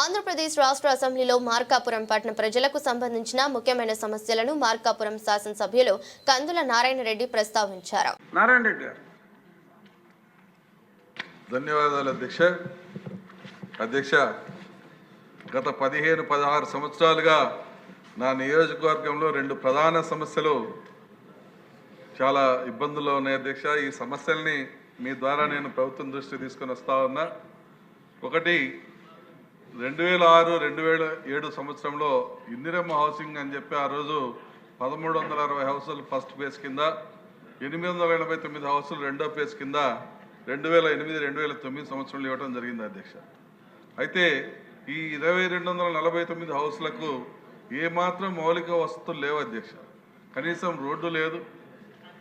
ఆంధ్రప్రదేశ్ రాష్ట్ర అసెంబ్లీలో మార్కాపురం పట్టణ ప్రజలకు సంబంధించిన ముఖ్యమైన సమస్యలను మార్కాపురం శాసనసభ్యులు కందుల నారాయణ రెడ్డి ప్రస్తావించారు. నారాయణ రెడ్డి గారు. ధన్యవాదాలు అధ్యక్ష. అధ్యక్ష గత పదిహేను పదహారు సంవత్సరాలుగా నా నియోజకవర్గంలో రెండు ప్రధాన సమస్యలు చాలా ఇబ్బందుల్లో ఉన్నాయి అధ్యక్ష. ఈ సమస్యల్ని మీ ద్వారా నేను ప్రభుత్వం దృష్టి తీసుకొని వస్తా ఉన్నా. ఒకటి రెండు వేల ఆరు రెండు వేల ఏడు సంవత్సరంలో ఇందిరమ్మ హౌసింగ్ అని చెప్పి ఆ రోజు పదమూడు వందల అరవై హౌసులు ఫస్ట్ ఫేజ్ కింద ఎనిమిది వందల ఎనభై తొమ్మిది హౌసులు రెండో ఫేజ్ కింద రెండు వేల ఎనిమిది రెండు వేల తొమ్మిది సంవత్సరంలో ఇవ్వడం జరిగింది అధ్యక్ష. అయితే ఈ ఇరవై రెండు వందల నలభై తొమ్మిది హౌస్లకు ఏమాత్రం మౌలిక వసతులు లేవు అధ్యక్ష. కనీసం రోడ్డు లేదు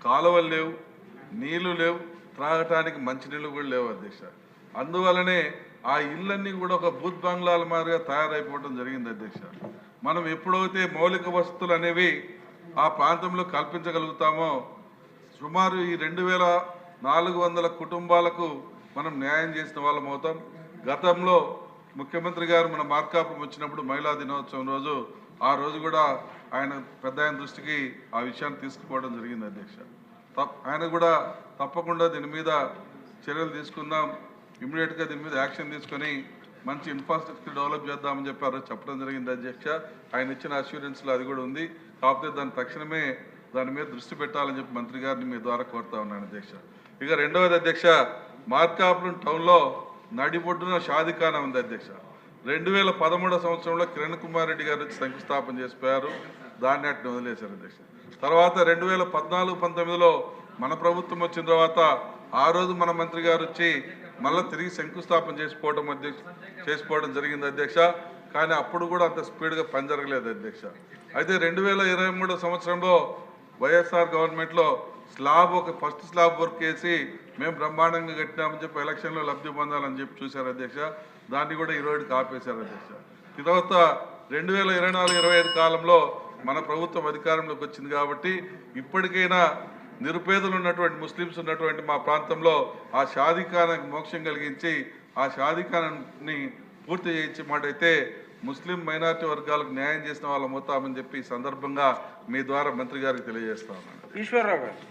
కాలువలు లేవు నీళ్ళు లేవు త్రాగటానికి మంచినీళ్ళు కూడా లేవు అధ్యక్ష. అందువలనే ఆ ఇళ్ళన్నీ కూడా ఒక బూత్ బంగ్లాల మాదిరిగా తయారైపోవడం జరిగింది అధ్యక్ష. మనం ఎప్పుడైతే మౌలిక వసతులు అనేవి ఆ ప్రాంతంలో కల్పించగలుగుతామో సుమారు ఈ రెండు వేల నాలుగు వందల కుటుంబాలకు మనం న్యాయం చేసిన వాళ్ళం అవుతాం. గతంలో ముఖ్యమంత్రి గారు మన మార్కాపురం వచ్చినప్పుడు మహిళా దినోత్సవం రోజు ఆ రోజు కూడా ఆయన పెద్ద ఆయన దృష్టికి ఆ విషయాన్ని తీసుకుపోవడం జరిగింది అధ్యక్ష. తప్ ఆయన కూడా తప్పకుండా దీని మీద చర్యలు తీసుకుందాం. ఇమీడియట్గా దీని మీద యాక్షన్ తీసుకొని మంచి ఇన్ఫ్రాస్ట్రక్చర్ డెవలప్ చేద్దామని చెప్పారు. చెప్పడం జరిగింది అధ్యక్ష. ఆయన ఇచ్చిన అష్యూరెన్స్లో అది కూడా ఉంది. కాకపోతే దాని తక్షణమే దాని మీద దృష్టి పెట్టాలని చెప్పి మంత్రి గారిని మీ ద్వారా కోరుతా ఉన్నాను అధ్యక్ష. ఇక రెండవది అధ్యక్ష మార్కాపురం టౌన్లో నడిబొడ్డున షాదిఖానా ఉంది అధ్యక్ష. రెండు వేల పదమూడవ సంవత్సరంలో కిరణ్ కుమార్ రెడ్డి గారు వచ్చి శంకుస్థాపన చేసిపోయారు. దాన్ని అట్ని వదిలేశారు అధ్యక్ష. తర్వాత రెండు వేల పద్నాలుగు పంతొమ్మిదిలో మన ప్రభుత్వం వచ్చిన తర్వాత ఆ రోజు మన మంత్రి గారు వచ్చి మళ్ళీ తిరిగి శంకుస్థాపన చేసిపోవడం అధ్యక్ష చేసిపోవడం జరిగింది అధ్యక్ష. కానీ అప్పుడు కూడా అంత స్పీడ్గా పని జరగలేదు అధ్యక్ష. అయితే రెండు వేల ఇరవై మూడో సంవత్సరంలో వైఎస్ఆర్ గవర్నమెంట్లో స్లాబ్ ఒక ఫస్ట్ స్లాబ్ వర్క్ చేసి మేము బ్రహ్మాండంగా కట్టినామని చెప్పి ఎలక్షన్లో లబ్ధి పొందాలని చెప్పి చూశారు అధ్యక్ష. దాన్ని కూడా ఈ రోజుకి ఆపేశారు అధ్యక్ష. తర్వాత రెండు వేల ఇరవై నాలుగు ఇరవై ఐదు కాలంలో మన ప్రభుత్వం అధికారంలోకి వచ్చింది కాబట్టి ఇప్పటికైనా నిరుపేదలు ఉన్నటువంటి ముస్లిమ్స్ ఉన్నటువంటి మా ప్రాంతంలో ఆ షాదీఖానానికి మోక్షం కలిగించి ఆ షాదీఖానాన్ని పూర్తి చేయించే మాట అయితే ముస్లిం మైనారిటీ వర్గాలకు న్యాయం చేసిన వాళ్ళ మొత్తామని చెప్పి ఈ సందర్భంగా మీ ద్వారా మంత్రి గారికి తెలియజేస్తా ఉన్నాను. ఈశ్వరరావు గారు.